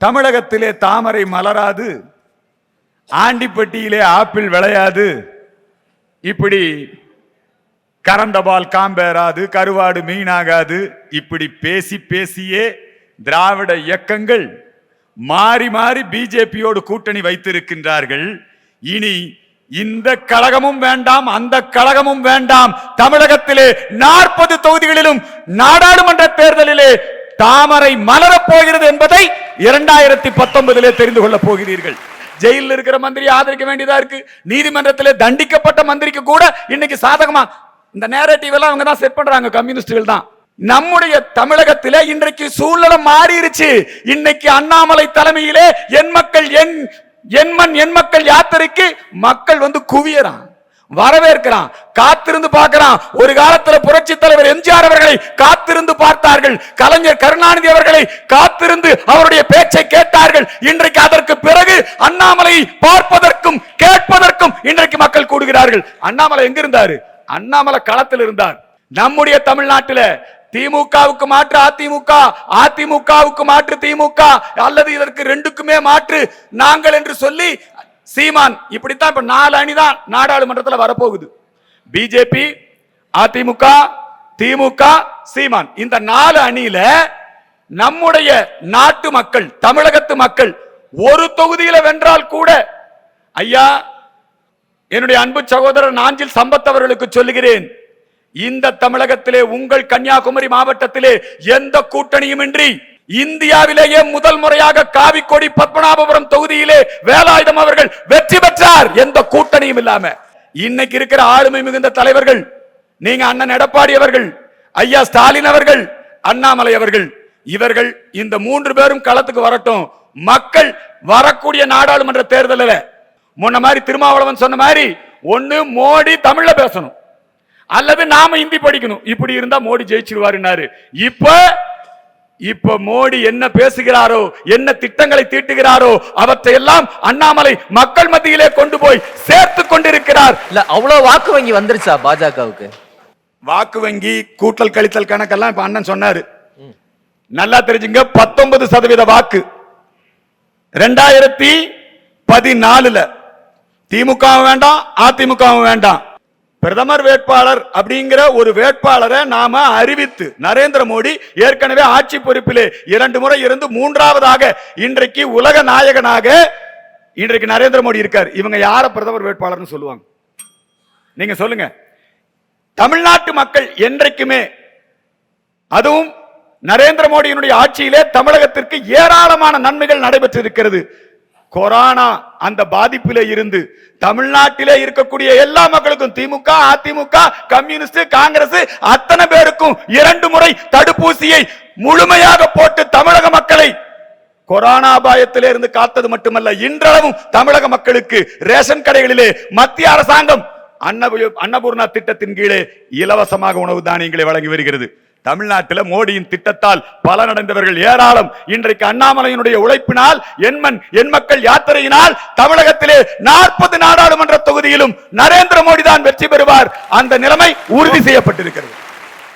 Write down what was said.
தமிழகத்திலே தாமரை மலராது ஆண்டிப்பட்டியிலே ஆப்பிள் விளையாது இப்படி கரண்டபால் காம்பேறாது கருவாடு மீனாகாது இப்படி பேசி பேசியே திராவிட இயக்கங்கள் மாறி மாறி பிஜேபியோடு கூட்டணி வைத்திருக்கின்றார்கள். இனி இந்த கழகமும் வேண்டாம் அந்த கழகமும் வேண்டாம். தமிழகத்திலே நாற்பது தொகுதிகளிலும் நாடாளுமன்ற தேர்தலிலே தாமரை மலரப் போகிறது என்பதை இரண்டாயிரத்தி பத்தொன்பதிலே தெரிந்து கொள்ளப் போகிறீர்கள். ஜெயிலில் இருக்கிற மந்திரி ஆதரிக்க வேண்டியதா இருக்கு? நீதிமன்றத்திலே தண்டிக்கப்பட்ட மந்திரிக்கு கூட இன்னைக்கு சாதகமா? இந்த நேரட்டிவ் எல்லாம் அவங்க தான் செட் பண்றாங்க கம்யூனிஸ்டுகள் தான். நம்முடைய தமிழகத்திலே இன்றைக்கு சூழ்நிலை மாறிடுச்சு இன்னைக்கு அண்ணாமலை தலைமையிலே என் மக்கள் என் என் மண் என் மக்கள் யாத்திரைக்கு மக்கள் வந்து குவியறான் வரவேற்கிறான் காத்திருந்து பார்க்கிறான். ஒரு காலத்துல புரட்சி தலைவர் எம்ஜிஆர் அவர்களை காத்திருந்து பார்த்தார்கள். கலைஞர் கருணாநிதி அவர்களை காத்திருந்து அவருடைய பேச்சை கேட்டார்கள். இன்றைக்கு அதற்கு பிறகு அண்ணாமலை பார்ப்பதற்கும் கேட்பதற்கும் இன்றைக்கு மக்கள் கூடுகிறார்கள். அண்ணாமலை எங்க இருந்தாரு அண்ணாமலை களத்தில் இருந்தார். நம்முடைய தமிழ்நாட்டில திமுகவுக்கு மாற்று அதிமுக அதிமுகவுக்கு மாற்று திமுக அல்லது இதற்கு ரெண்டுக்குமே மாற்று நாங்கள் என்று சொல்லி சீமான் இப்படித்தான் இப்ப நாலு அணிதான் நாடாளுமன்றத்தில் வரப்போகுது. பிஜேபி அதிமுக திமுக சீமான். இந்த நாலு அணியில நம்முடைய நாட்டு மக்கள் தமிழகத்து மக்கள் ஒரு தொகுதியில வென்றால் கூட ஐயா என்னுடைய அன்பு சகோதரர் நாஞ்சில் சம்பத் அவர்களுக்கு சொல்லுகிறேன் இந்த தமிழகத்திலே உங்கள் கன்னியாகுமரி மாவட்டத்திலே எந்த கூட்டணியும் இன்றி இந்தியாவிலேயே முதல் முறையாக காவிக்கொடி பத்மநாபபுரம் தொகுதியிலே வேலாயுதம் அவர்கள் வெற்றி பெற்றார். எந்த கூட்டணியும் இல்லாம. இன்னைக்கு இருக்கிற ஆளுமை மிகுந்த தலைவர்கள் நீங்க அண்ணன் எடப்பாடி அவர்கள் ஐயா ஸ்டாலின் அவர்கள் அண்ணாமலை அவர்கள் இவர்கள் இந்த மூன்று பேரும் களத்துக்கு வரட்டும். மக்கள் வரக்கூடிய நாடாளுமன்ற தேர்தலில் முன்ன மாதிரி திருமாவளவன் சொன்ன மாதிரி ஒண்ணு மோடி தமிழ்ல பேசணும். அல்லது நாம ஹிந்தி படிக்கணும். இப்படி இருந்தா மோடி ஜெயிச்சிருவாருன்னாரு. இப்ப இப்ப மோடி என்ன பேசுகிறாரோ என்ன திட்டங்களை தீட்டுகிறாரோ அவற்றை எல்லாம் அண்ணாமலை மக்கள் மத்தியிலே கொண்டு போய் சேர்த்து கொண்டிருக்கிறார். இல்ல அவ்வளவு வாக்கு வங்கி வந்துருச்சா பாஜகவுக்கு? வாக்கு வங்கி கூட்டல் கழித்தல் கணக்கெல்லாம் இப்ப அண்ணன் சொன்னாரு. நல்லா தெரிஞ்சுங்க பத்தொன்பது சதவீத வாக்கு. ரெண்டாயிரத்தி பதினாலுல திமுக வேண்டாம் அதிமுக வேண்டாம். பிரதமர் வேட்பாளர் அப்படிங்கிற ஒரு வேட்பாளரை நாம அறிவித்து நரேந்திர மோடி ஏற்கனவே ஆட்சி பொறுப்பிலே இரண்டு முறை இருந்து மூன்றாவதாக இன்றைக்கு உலக நாயகனாக இன்றைக்கு நரேந்திர மோடி இருக்கார். இவங்க யார பிரதமர் வேட்பாளர்னு சொல்லுவாங்க? நீங்க சொல்லுங்க. தமிழ்நாட்டு மக்கள் என்றைக்குமே அதுவும் நரேந்திர மோடியினுடைய ஆட்சியிலே தமிழகத்திற்கு ஏராளமான நன்மைகள் நடைபெற்றிருக்கிறது. கொரோனா அந்த பாதிப்பிலே இருந்து தமிழ்நாட்டிலே இருக்கக்கூடிய எல்லா மக்களுக்கும் திமுக அதிமுக கம்யூனிஸ்ட் காங்கிரஸ் அத்தனை பேருக்கும் இரண்டு முறை தடுப்பூசியை முழுமையாக போட்டு தமிழக மக்களை கொரோனா அபாயத்திலே இருந்து காத்தது மட்டுமல்ல இன்றளவும் தமிழக மக்களுக்கு ரேஷன் கடைகளிலே மத்திய அரசாங்கம் அன்னபூர்ணா திட்டத்தின் கீழே இலவசமாக உணவு தானியங்களை வழங்கி வருகிறது. தமிழ்நாட்டில் மோடியின் திட்டத்தால் பலனடைந்தவர்கள் ஏராளம். இன்றைக்கு அண்ணாமலையினுடைய உழைப்பினால் எண்மன் எண் மக்கள் யாத்திரையினால் தமிழகத்திலே நாற்பது நாடாளுமன்ற தொகுதியிலும் நரேந்திர மோடி தான் வெற்றி பெறுவார். அந்த நிலைமை உறுதி செய்யப்பட்டிருக்கிறது.